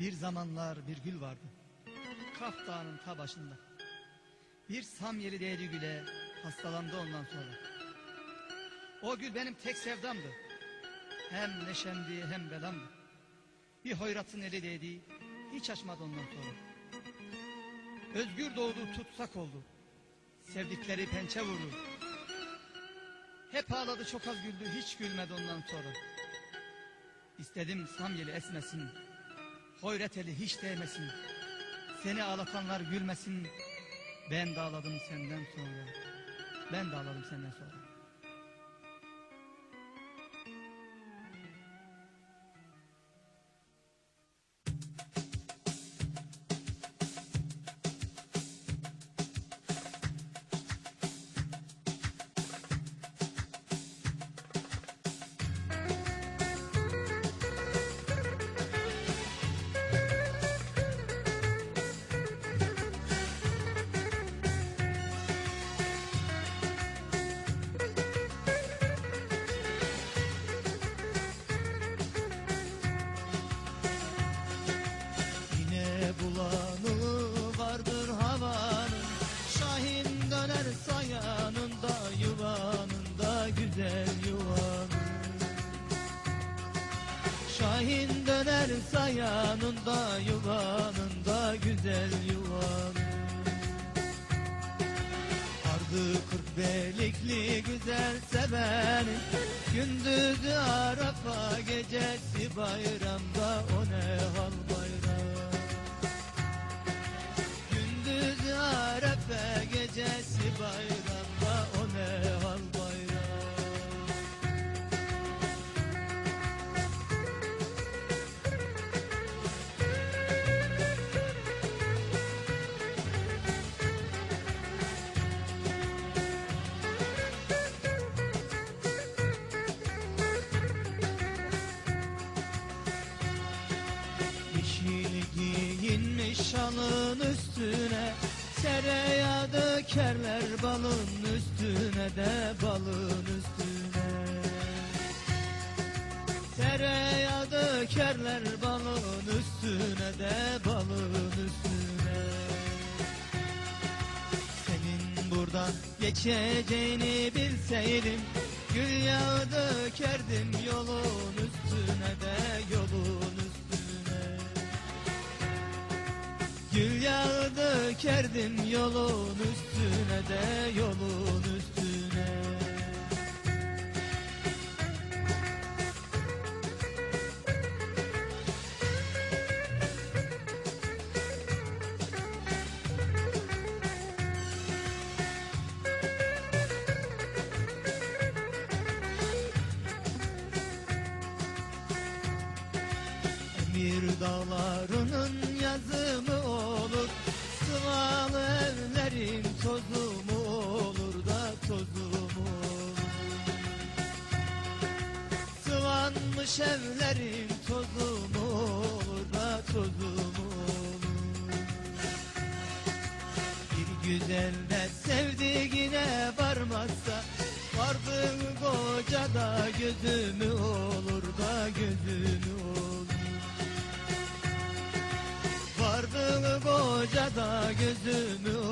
Bir zamanlar bir gül vardı. Kaf Dağı'nın ta başında. Bir samyeli değdi güle, hastalandı ondan sonra. O gül benim tek sevdamdı. Hem neşemdi hem belamdı. Bir hoyratın eli değdi, hiç açmadı ondan sonra. Özgür doğdu tutsak oldu. Sevdikleri pençe vurdu. Hep ağladı çok az güldü hiç gülmedi ondan sonra. İstedim samyeli esmesin. Hoyrat eli hiç değmesin. Seni ağlatanlar gülmesin. Ben de ağladım senden sonra. Ben de ağladım senden sonra. Güzel yuvanın. Şahin döner sayanında yuvanında güzel yuvanın. Ardı kırk belikli güzel sevenin. Gündüzü Arafa gecesi bayramda o ne hal bayram Gündüzü Arafa gecesi bayramda şalın üstüne Tereyağı dökerler balın üstüne de balın üstüne. Tereyağı dökerler balın üstüne de balın üstüne. Senin buradan geçeceğini bilseydim Gül yağı dökerdim yolun üstüne de yolun üstüne Gül yağı dökerdim yolun üstüne de yolun üstüne. Emir dağlarının yazımı evlerin tozu mu olur da tozu mu olur. Sıvanmış evlerin tozu mu olur da tozu mu olur. Bir güzel de sevdiğine varmazsa Vardığı koca da gözümü olur da gözümü olur. Vardığı koca da gözümü